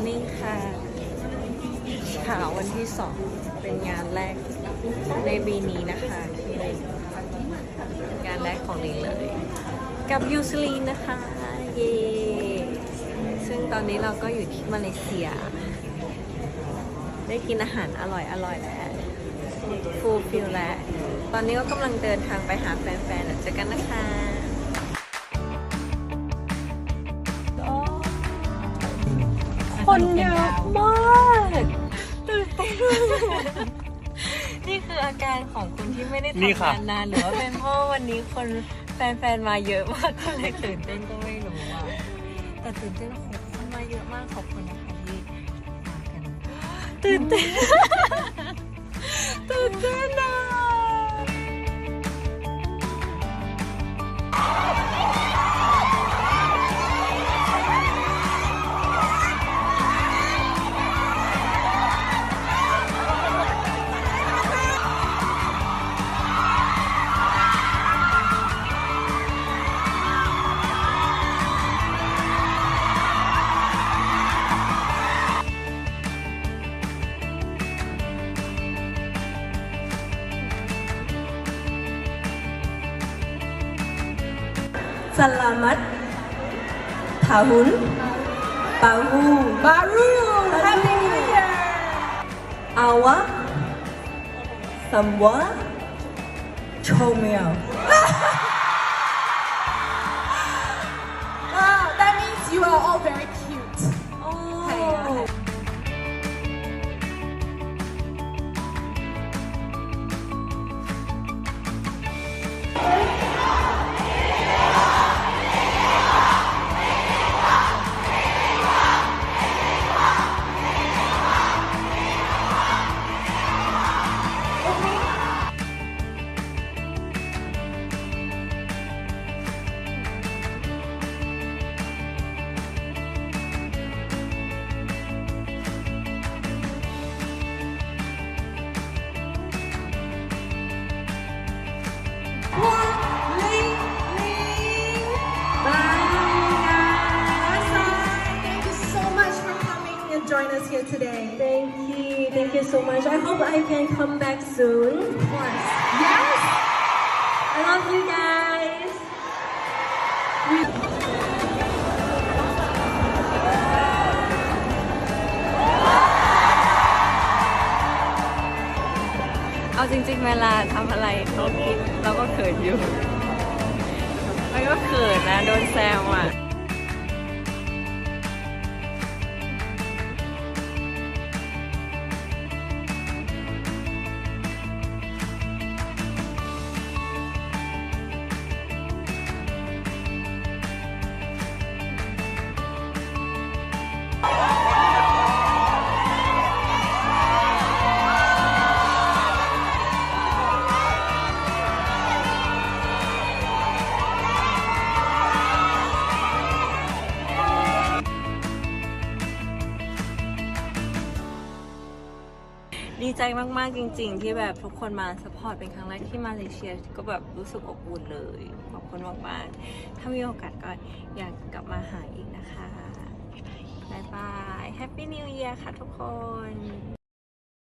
morning ค่ะข่าววันที่สองเป็นงานแรกในปีนี้นะคะที่งานแรกของลินเลย กับยูสลีนนะคะ เย้ซึ่งตอนนี้เราก็อยู่ที่มาเลเซีย ได้กินอาหารอร่อยอร่อยแล้วฟูลฟิลแล้ว ตอนนี้ก็กำลังเดินทางไปหาแฟนๆเจอกันนะคะ คนเยอะมากตื่นเต้นมากนี่คืออาการของคนที่ไม่ได้นี่ทำค่ะงานนานหรือว่าเป็นเพราะวันนี้คนแฟนๆมาเยอะมากก็เลยตื่นเต้นก็ไม่รู้อะแต่ตื่นเต้นโอ้โหคนมาเยอะมากขอบคุณนะคะที่มากันตื่นเต้นตื่น Selamat tahun baru. Baru. Happy New Year. Awak semua comel. Wow, that means you are all very join us here today. Thank you. Thank you so much. I hope I can come back soon. Of course. Yes. I love you guys. เอาจริงๆเวลาทำอะไรเขาคิดเราก็เขินอยู่ มันก็เขินนะ โดนแซวอะ ดีใจมากๆจริง ๆ ที่แบบทุกคนมาสปอร์ตเป็นครั้งแรกที่มาเลเซียก็แบบรู้สึกอบอุ่นเลยขอบคุณมากๆถ้ามีโอกาสก็อยากกลับมาหาอีกนะคะบายบายแฮปปี้นิวเอียร์ค่ะทุกคน